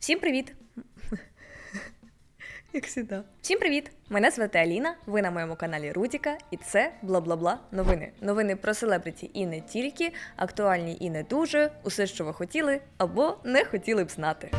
Всім привіт! Як завжди. Всім привіт! Мене звати Аліна. Ви на моєму каналі Рудіка, і це бла-бла-бла новини. Новини про селебриті і не тільки, актуальні і не дуже, усе, що ви хотіли або не хотіли б знати.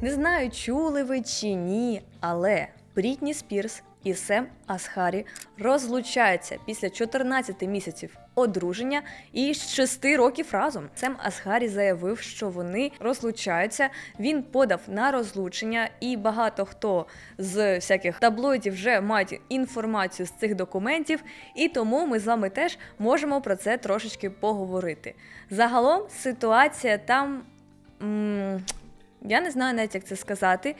Не знаю, чули ви чи ні, але Брітні Спірс і Сем Асхарі розлучаються після 14 місяців одруження і 6 років разом. Сем Асхарі заявив, що вони розлучаються. Він подав на розлучення, і багато хто з всяких таблоїдів вже мають інформацію з цих документів, і тому ми з вами теж можемо про це трошечки поговорити. Загалом ситуація там. м, я не знаю навіть, як це сказати.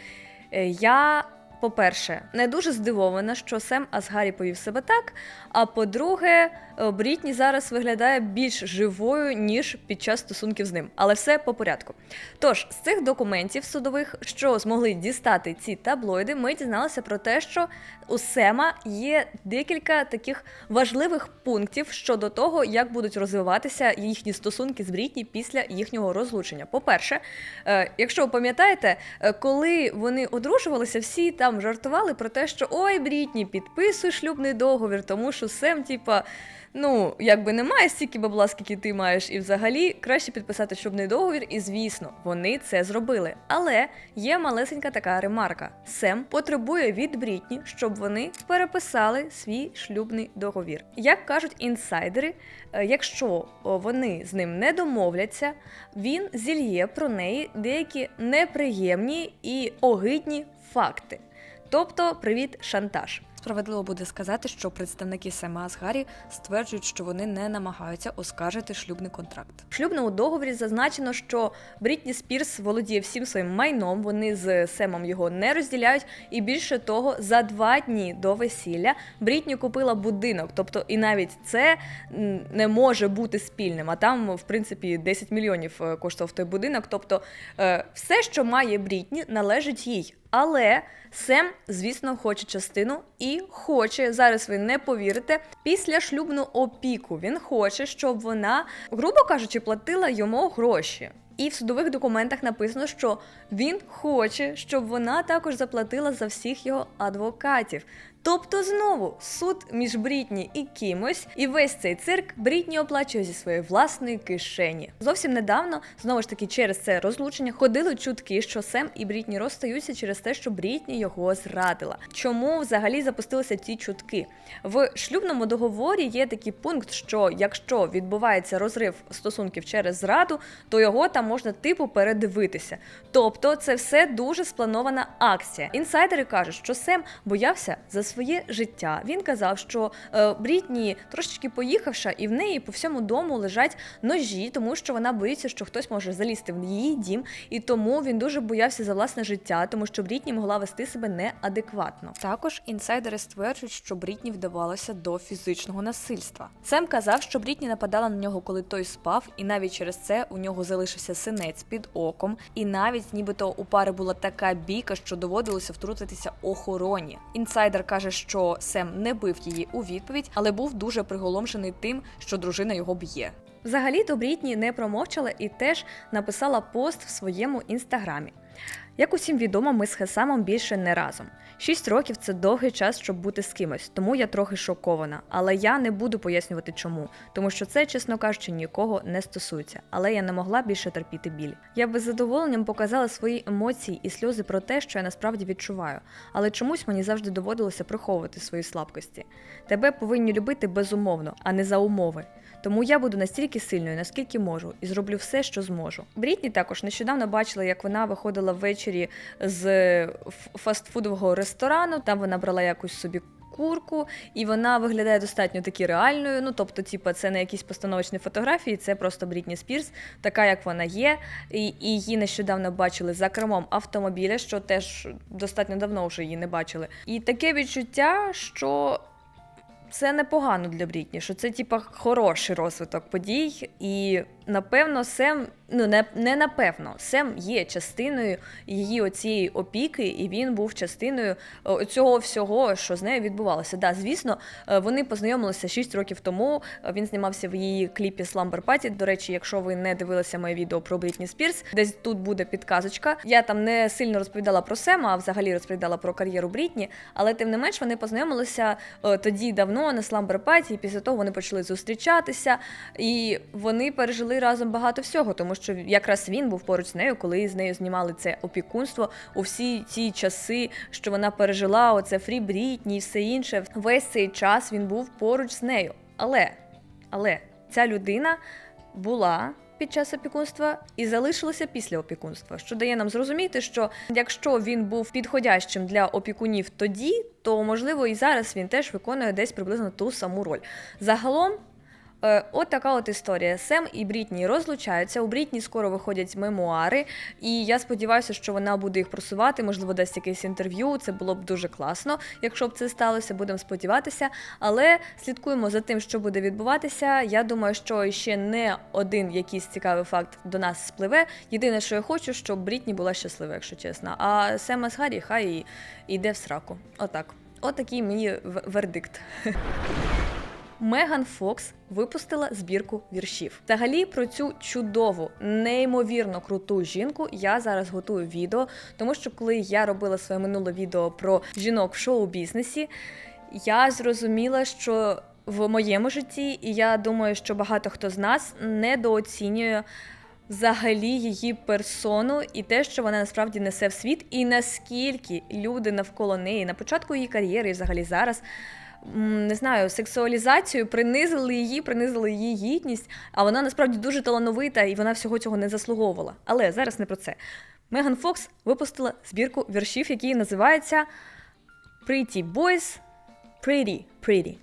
Е, Я, по-перше, не дуже здивована, що Сем Асгарі повів себе так. А по-друге, е, Брітні зараз виглядає більш живою, ніж під час стосунків з ним. Але все по порядку. Тож, з цих документів судових, що змогли дістати ці таблоїди, ми дізналися про те, що у Сема є декілька таких важливих пунктів щодо того, як будуть розвиватися їхні стосунки з Брітні після їхнього розлучення. По-перше, е, якщо ви пам'ятаєте, е, коли вони одружувалися, всі там жартували про те, що ой, Брітні, підписуй шлюбний договір, тому що Сем, типа. Ну, якби немає стільки бабла, скільки ти маєш, і взагалі краще підписати шлюбний договір, і звісно, вони це зробили. Але є малесенька така ремарка: Сем потребує від Брітні, щоб вони переписали свій шлюбний договір. Як кажуть інсайдери, е, якщо вони з ним не домовляться, він зільє про неї деякі неприємні і огидні факти. Тобто, привіт, шантаж. Справедливо буде сказати, що представники Сема Асгарі стверджують, що вони не намагаються оскаржити шлюбний контракт. В шлюбному договорі зазначено, що Брітні Спірс володіє всім своїм майном. Вони з Семом його не розділяють. І більше того, за два дні до весілля Брітні купила будинок. Тобто, і навіть це не може бути спільним. А там, в принципі, 10 мільйонів е, коштував той будинок. Тобто, е, все, що має Брітні, належить їй. Але Сем, звісно, хоче частину і хоче, зараз ви не повірите, після шлюбну опіку. Він хоче, щоб вона, грубо кажучи, платила йому гроші. І в судових документах написано, що він хоче, щоб вона також заплатила за всіх його адвокатів. Тобто знову суд між Брітні і кимось, і весь цей цирк Брітні оплачує зі своєї власної кишені. Зовсім недавно, знову ж таки, через це розлучення ходили чутки, що Сем і Брітні розстаються через те, що Брітні його зрадила. Чому взагалі запустилися ці чутки? В шлюбному договорі є такий пункт, що якщо відбувається розрив стосунків через зраду, то його там можна типу передивитися. Тобто, це все дуже спланована акція. Інсайдери кажуть, що Сем боявся за своє життя. Він казав, що е, Брітні трошечки поїхавша, і в неї по всьому дому лежать ножі, тому що вона боїться, що хтось може залізти в її дім, і тому він дуже боявся за власне життя, тому що Брітні могла вести себе неадекватно. Також інсайдери стверджують, що Брітні вдавалося до фізичного насильства. Сем казав, що Брітні нападала на нього, коли той спав, і навіть через це у нього залишився синець під оком, і навіть нібито у пари була така бійка, що доводилося втрутитися охороні. Інсайдер каже, що Сем не бив її у відповідь, але був дуже приголомшений тим, що дружина його б'є. Взагалі-то Брітні не промовчала і теж написала пост в своєму інстаграмі. Як усім відомо, ми з Хесамом більше не разом. Шість років це довгий час, щоб бути з кимось, тому я трохи шокована. Але я не буду пояснювати чому, тому що це, чесно кажучи, нікого не стосується. Але я не могла більше терпіти біль. Я би з задоволенням показала свої емоції і сльози про те, що я насправді відчуваю. Але чомусь мені завжди доводилося приховувати свої слабкості. Тебе повинні любити безумовно, а не за умови. Тому я буду настільки сильною, наскільки можу, і зроблю все, що зможу. Брітні також нещодавно бачила, як вона виходила ввечері з фастфудового ресторану. Там вона брала якусь собі. Курку, і вона виглядає достатньо таки реальною. Ну тобто, типа, це не якісь постановочні фотографії, це просто Брітні Спірс, така як вона є. І, і її нещодавно бачили за кермом автомобіля, що теж достатньо давно вже її не бачили. І таке відчуття, що це непогано для Брітні, що це типа хороший розвиток подій, і напевно Сем Ну, не, не напевно, Сем є частиною її оцієї опіки, і він був частиною цього всього, що з нею відбувалося. Да, звісно, е, вони познайомилися 6 років тому. е, Він знімався в її кліпі Slumber Party. До речі, якщо ви не дивилися моє відео про Брітні Спірс, десь тут буде підказочка. Я там не сильно розповідала про Сема, а взагалі розповідала про кар'єру Брітні, але тим не менш вони познайомилися е, тоді давно на Slumber Party, і після того вони почали зустрічатися, і вони пережили разом багато всього, тому що якраз він був поруч з нею, коли з нею знімали це опікунство у всі ті часи, що вона пережила, оце Фрі Брітні і все інше. Весь цей час він був поруч з нею. Але, але ця людина була. Під час опікунства і залишилася після опікунства, що дає нам зрозуміти, що якщо він був підходящим для опікунів тоді, то можливо і зараз він теж виконує десь приблизно ту саму роль. Загалом, От така от історія. Сем і Брітні розлучаються. У Брітні скоро виходять мемуари, і я сподіваюся, що вона буде їх просувати. Можливо, дасть якесь інтерв'ю. Це було б дуже класно, якщо б це сталося. Будемо сподіватися. Але слідкуємо за тим, що буде відбуватися. Я думаю, що ще не один якийсь цікавий факт до нас спливе. Єдине, що я хочу, щоб Брітні була щаслива, якщо чесно. А Сема з Гаррі хай йде в сраку. Отак. Отакий мені вердикт. Меган Фокс випустила збірку віршів. Взагалі про цю чудову, неймовірно круту жінку я зараз готую відео, тому що коли я робила своє минуле відео про жінок в шоу-бізнесі, я зрозуміла, що в моєму житті, і я думаю, що багато хто з нас недооцінює взагалі її персону і те, що вона насправді несе в світ, і наскільки люди навколо неї на початку її кар'єри, і взагалі зараз. Не знаю, сексуалізацію принизили її, принизили її гідність, а вона насправді дуже талановита і вона всього цього не заслуговувала. Але зараз не про це. Меган Фокс випустила збірку віршів, які називаються Pretty Boys, Pretty, Pretty.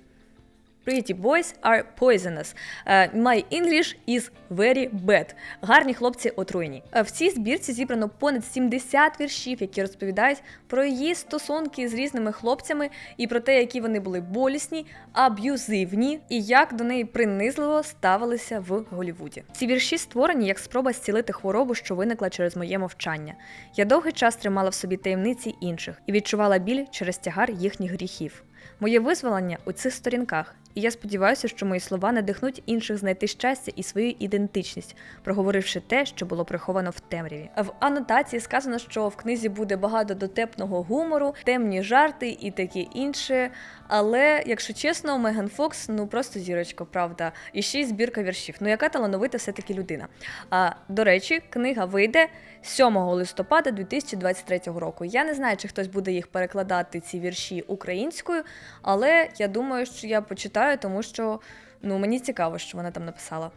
Pretty boys are poisonous. Е, My English is very bad. Гарні хлопці отруєні. Е, В цій збірці зібрано понад 70 віршів, які розповідають про її стосунки з різними хлопцями і про те, які вони були болісні, аб'юзивні, і як до неї принизливо ставилися в Голлівуді. Ці вірші створені як спроба зцілити хворобу, що виникла через моє мовчання. Я довгий час тримала в собі таємниці інших і відчувала біль через тягар їхніх гріхів. Моє визволення у цих сторінках, і я сподіваюся, що мої слова надихнуть інших знайти щастя і свою ідентичність, проговоривши те, що було приховано в темряві. В анотації сказано, що в книзі буде багато дотепного гумору, темні жарти і таке інше. Але, якщо чесно, Меган Фокс ну просто зірочка, правда, і ще й збірка віршів. Ну яка талановита все-таки людина. А до речі, книга вийде 7 листопада 2023 року. Я не знаю, чи хтось буде їх перекладати ці вірші українською, але я думаю, що я почитаю, тому що ну мені цікаво, що вона там написала.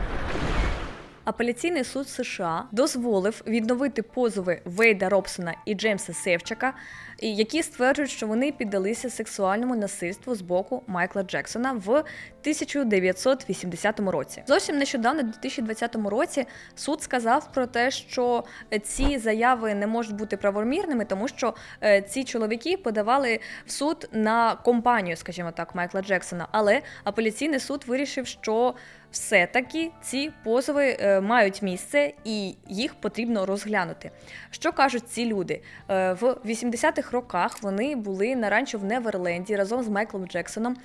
Апеляційний суд США дозволив відновити позови Вейда Робсона і Джеймса Севчака, які стверджують, що вони піддалися сексуальному насильству з боку Майкла Джексона в 1980 році. Зовсім нещодавно, в 2020 році, суд сказав про те, що ці заяви не можуть бути правомірними, тому що е, ці чоловіки подавали в суд на компанію, скажімо так, Майкла Джексона. Але апеляційний суд вирішив, що все-таки ці позови е, мають місце і їх потрібно розглянути. Що кажуть ці люди? Е, в 80-х роках вони були на ранчо в Неверленді разом з Майклом Джексоном,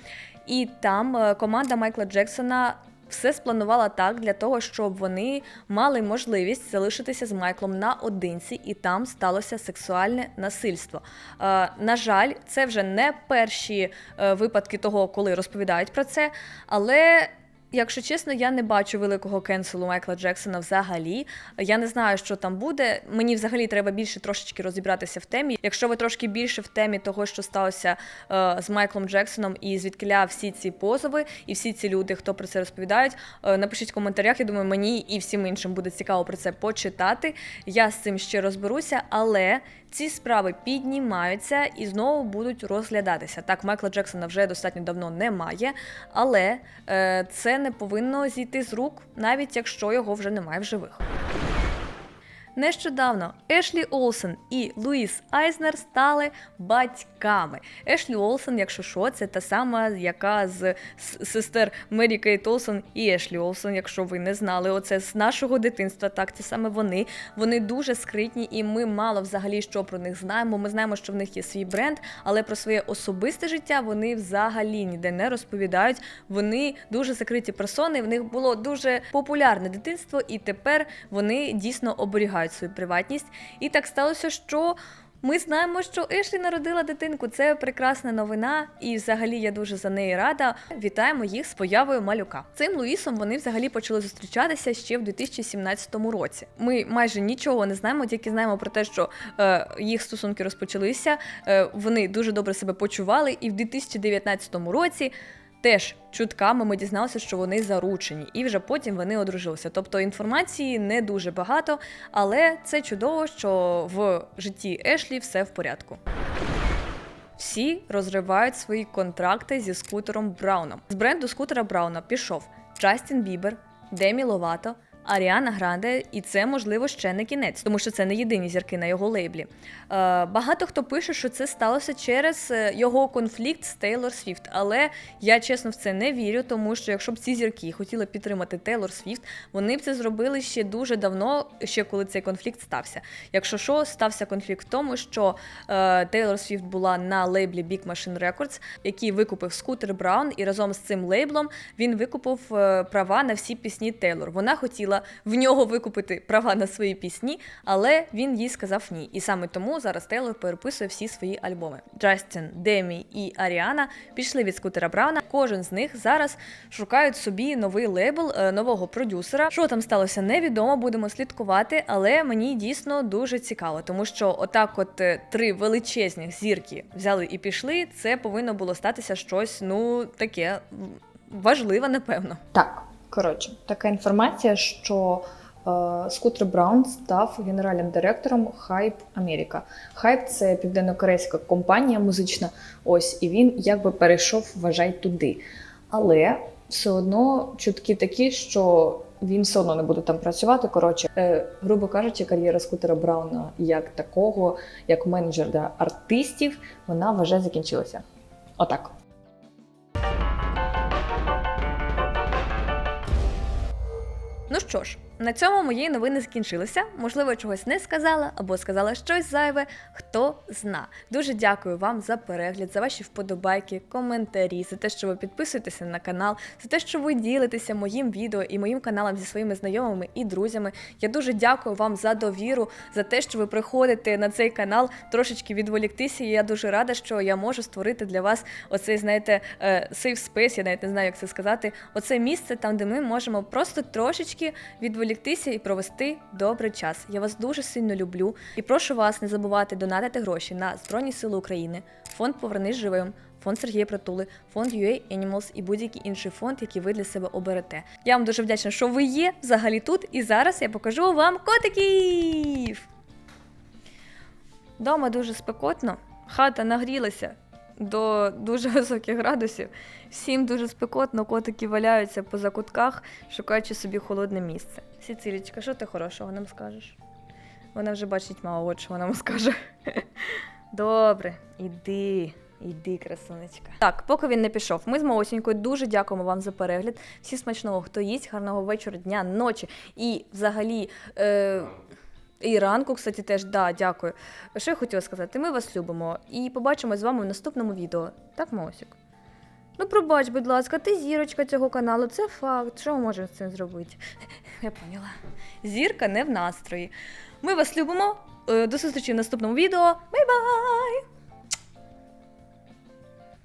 і там е, команда Майкла Джексона. Все спланувала так для того, щоб вони мали можливість залишитися з Майклом наодинці, і там сталося сексуальне насильство. Е, на жаль, це вже не перші е, випадки того, коли розповідають про це, але Якщо чесно, я не бачу великого кенселу Майкла Джексона взагалі. Я не знаю, що там буде. Мені взагалі треба більше трошечки розібратися в темі. Якщо ви трошки більше в темі того, що сталося е, з Майклом Джексоном, і звідкиля всі ці позови, і всі ці люди, хто про це розповідають, е, напишіть в коментарях. Я думаю, мені і всім іншим буде цікаво про це почитати. Я з цим ще розберуся, але ці справи піднімаються і знову будуть розглядатися. Так, Майкла Джексона вже достатньо давно немає, але е, це не повинно зійти з рук, навіть якщо його вже немає в живих. Нещодавно Ешлі Олсен і Луїс Айзнер стали батьками. Ешлі Олсен, якщо що, це та сама, яка з сестер Мері Кейт Олсен і Ешлі Олсен, якщо ви не знали, оце з нашого дитинства. Так, це саме вони. Вони дуже скритні, і ми мало взагалі що про них знаємо. Ми знаємо, що в них є свій бренд, але про своє особисте життя вони взагалі ніде не розповідають. Вони дуже закриті персони. В них було дуже популярне дитинство, і тепер вони дійсно оберігають свою приватність. І так сталося, що. Ми знаємо, що Ешлі народила дитинку. Це прекрасна новина, і взагалі я дуже за неї рада. Вітаємо їх з появою малюка. Цим Луїсом вони взагалі почали зустрічатися ще в 2017 році. Ми майже нічого не знаємо, тільки знаємо про те, що е, їх стосунки розпочалися. Е, вони дуже добре себе почували, і в 2019 році. Теж чутками ми дізналися, що вони заручені, і вже потім вони одружилися. Тобто інформації не дуже багато, але це чудово, що в житті Ешлі все в порядку. Всі розривають свої контракти зі скутером Брауном. З бренду скутера Брауна пішов Джастін Бібер, Демі Ловато, Аріана Гранде, і це можливо ще не кінець, тому що це не єдині зірки на його лейблі. Е, багато хто пише, що це сталося через е, його конфлікт з Тейлор Свіфт. Але я чесно в це не вірю, тому що якщо б ці зірки хотіли підтримати Тейлор Свіфт, вони б це зробили ще дуже давно, ще коли цей конфлікт стався. Якщо що, стався конфлікт в тому, що е, Тейлор Свіфт була на лейблі Big Machine Records, який викупив скутер Браун, і разом з цим лейблом він викупив права на всі пісні Тейлор. Вона хотіла в нього викупити права на свої пісні, але він їй сказав ні. І саме тому зараз Тейлор переписує всі свої альбоми. Джастін, Демі і Аріана пішли від скутера Брауна. Кожен з них зараз шукають собі новий лейбл, е, нового продюсера. Що там сталося, невідомо. Будемо слідкувати, але мені дійсно дуже цікаво, тому що отак, от е, три величезні зірки взяли і пішли. Це повинно було статися щось, ну таке важливе, напевно. Так, коротше, така інформація, що е, Скутер Браун став генеральним директором Hype Америка. Hype – це південнокорейська компанія музична. Ось і він якби перейшов, вважай, туди. Але все одно чутки такі, що він все одно не буде там працювати. Коротше, е, грубо кажучи, кар'єра Скутера Брауна як такого, як менеджера артистів, вона вважає закінчилася. Отак. Ну що ж, на цьому мої новини закінчилися. Можливо, чогось не сказала або сказала щось зайве. Хто зна. Дуже дякую вам за перегляд, за ваші вподобайки, коментарі, за те, що ви підписуєтеся на канал, за те, що ви ділитеся моїм відео і моїм каналом зі своїми знайомими і друзями. Я дуже дякую вам за довіру, за те, що ви приходите на цей канал трошечки відволіктися. І я дуже рада, що я можу створити для вас оцей, знаєте, е, safe space, я навіть не знаю, як це сказати. Оце місце там, де ми можемо просто трошечки відволіктися і провести добрий час. Я вас дуже сильно люблю і прошу вас не забувати донатити гроші на Збройні Сили України, фонд Повернись живим. Фонд Сергія Притули, фонд UA Animals і будь-який інший фонд, який ви для себе оберете. Я вам дуже вдячна, що ви є взагалі тут. І зараз я покажу вам котиків. Дома дуже спекотно, хата нагрілася до дуже високих градусів. Всім дуже спекотно, котики валяються по закутках, шукаючи собі холодне місце. Сіцилічка, що ти хорошого нам скажеш? Вона вже бачить мало, от що вона нам скаже. Добре, іди. Іди, красунечка. Так, поки він не пішов. Ми з Маосінькою дуже дякуємо вам за перегляд. Всім смачного, хто їсть, гарного вечора, дня, ночі і взагалі. Е- і ранку, кстати, теж да, дякую. Що я хотіла сказати? Ми вас любимо і побачимось з вами в наступному відео. Так, Мосік? Ну, пробач, будь ласка, ти зірочка цього каналу, це факт. Що ми можемо з цим зробити? Я поняла. Зірка не в настрої. Ми вас любимо. Е, До зустрічі в наступному відео. Бай-бай!